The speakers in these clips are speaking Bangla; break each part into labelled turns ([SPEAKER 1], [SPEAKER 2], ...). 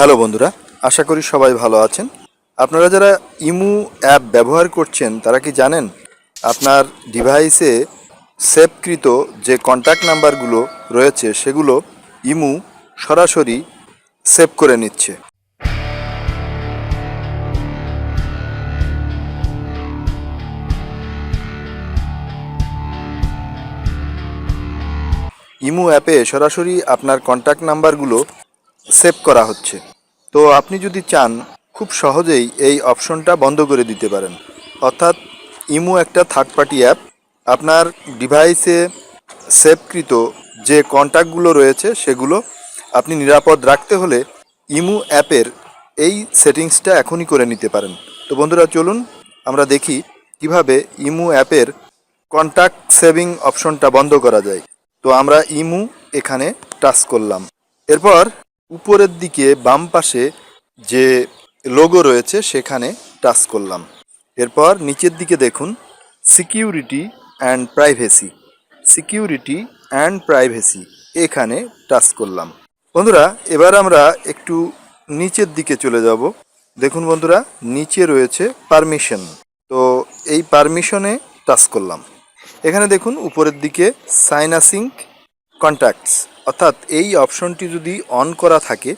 [SPEAKER 1] হ্যালো বন্ধুরা, আশা করি সবাই ভালো আছেন। আপনারা যারা ইমু অ্যাপ ব্যবহার করছেন, তারা কি জানেন আপনার ডিভাইসে সেভকৃত যে কন্ট্যাক্ট নাম্বারগুলো রয়েছে, সেগুলো ইমু সরাসরি সেভ করে নিচ্ছে। ইমু অ্যাপে সরাসরি আপনার কন্ট্যাক্ট নাম্বারগুলো সেভ করা হচ্ছে। তো আপনি যদি চান, খুব সহজেই এই অপশনটা বন্ধ করে দিতে পারেন। অর্থাৎ ইমু একটা থার্ড পার্টি অ্যাপ আপনার ডিভাইসে সেভকৃত যে কন্ট্যাক্টগুলো রয়েছে, সেগুলো আপনি নিরাপদ রাখতে হলে ইমু অ্যাপের এই সেটিংসটা এখনই করে নিতে পারেন। তো বন্ধুরা, চলুন আমরা দেখি কীভাবে ইমু অ্যাপের কন্ট্যাক্ট সেভিং অপশনটা বন্ধ করা যায়। তো আমরা ইমু এখানে টাচ করলাম। এরপর উপরের দিকে বাম পাশে যে লোগো রয়েছে, সেখানে টাচ করলাম। এরপর নিচের দিকে দেখুন security and privacy security and privacy এখানে টাচ করলাম। বন্ধুরা, এবার আমরা একটু নিচের দিকে চলে যাব। দেখুন বন্ধুরা, নিচে রয়েছে পারমিশন তো এই পারমিশনে টাচ করলাম। এখানে দেখুন, উপরের দিকে সাইনাসিঙ্ক কন্ট্যাক্টস অর্থাৎ এই অপশনটি যদি অন করা থাকে,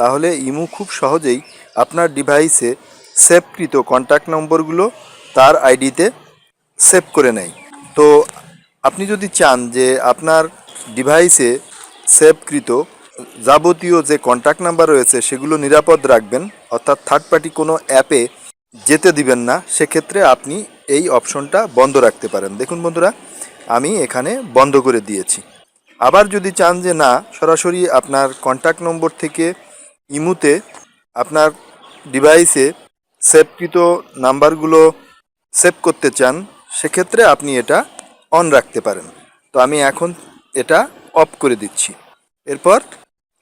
[SPEAKER 1] তাহলে ইমু খুব সহজেই আপনার ডিভাইসে সেভকৃত কন্ট্যাক্ট নম্বরগুলো তার আইডিতে সেভ করে নেয়। তো আপনি যদি চান যে আপনার ডিভাইসে সেভকৃত যাবতীয় যে কন্ট্যাক্ট নাম্বার রয়েছে, সেগুলো নিরাপদ রাখবেন, অর্থাৎ থার্ড পার্টি কোনো অ্যাপে যেতে দিবেন না, সেক্ষেত্রে আপনি এই অপশনটা বন্ধ রাখতে পারেন। দেখুন বন্ধুরা, আমি এখানে বন্ধ করে দিয়েছি। আবার যদি চান যে না, সরাসরি আপনার কন্ট্যাক্ট নম্বর থেকে ইমুতে আপনার ডিভাইসে সেভকৃত নাম্বারগুলো সেভ করতে চান, সেক্ষেত্রে আপনি এটা অন রাখতে পারেন। তো আমি এখন এটা অফ করে দিচ্ছি। এরপর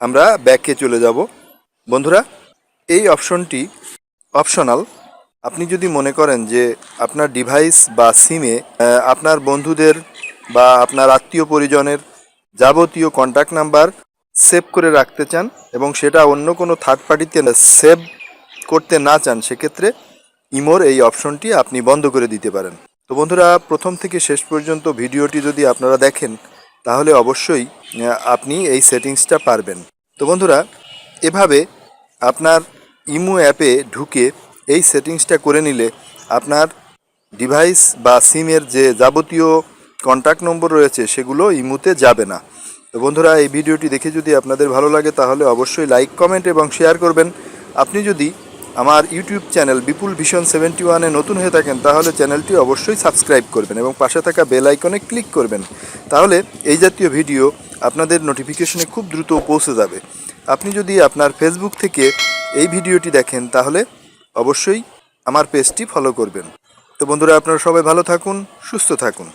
[SPEAKER 1] আমরা ব্যাকে চলে যাব। বন্ধুরা, এই অপশনটি অপশনাল আপনি যদি মনে করেন যে আপনার ডিভাইস বা সিমে আপনার বন্ধুদের বা আপনার আত্মীয় পরিজনের যাবতীয় কন্ট্যাক্ট নাম্বার সেভ করে রাখতে চান এবং সেটা অন্য কোনো থার্ড পার্টিতে সেভ করতে না চান, সেক্ষেত্রে ইমোর এই অপশনটি আপনি বন্ধ করে দিতে পারেন। তো বন্ধুরা, প্রথম থেকে শেষ পর্যন্ত ভিডিওটি যদি আপনারা দেখেন, তাহলে অবশ্যই আপনি এই সেটিংসটা পারবেন। তো বন্ধুরা, এভাবে আপনার ইমো অ্যাপে ঢুকে এই সেটিংসটা করে নিলে আপনার ডিভাইস বা সিমের যে যাবতীয় কন্ট্যাক্ট নম্বর রয়েছে, সেগুলো ইমুতে যাবে না। তো বন্ধুরা, এই ভিডিওটি দেখে যদি আপনাদের ভালো লাগে, তাহলে অবশ্যই লাইক কমেন্ট এবং শেয়ার করবেন। আপনি যদি আমার YouTube channel Bipul vision seventy ওয়ানে নতুন হয়ে থাকেন, তাহলে চ্যানেলটি অবশ্যই সাবস্ক্রাইব করবেন এবং পাশে থাকা বেল আইকনে ক্লিক করবেন। তাহলে এই জাতীয় ভিডিও আপনাদের নোটিফিকেশনে খুব দ্রুত পৌঁছে যাবে। আপনি যদি আপনার ফেসবুক থেকে এই ভিডিওটি দেখেন, তাহলে অবশ্যই আমার পেজটি ফলো করবেন। তো বন্ধুরা, আপনারা সবাই ভালো থাকুন, সুস্থ থাকুন।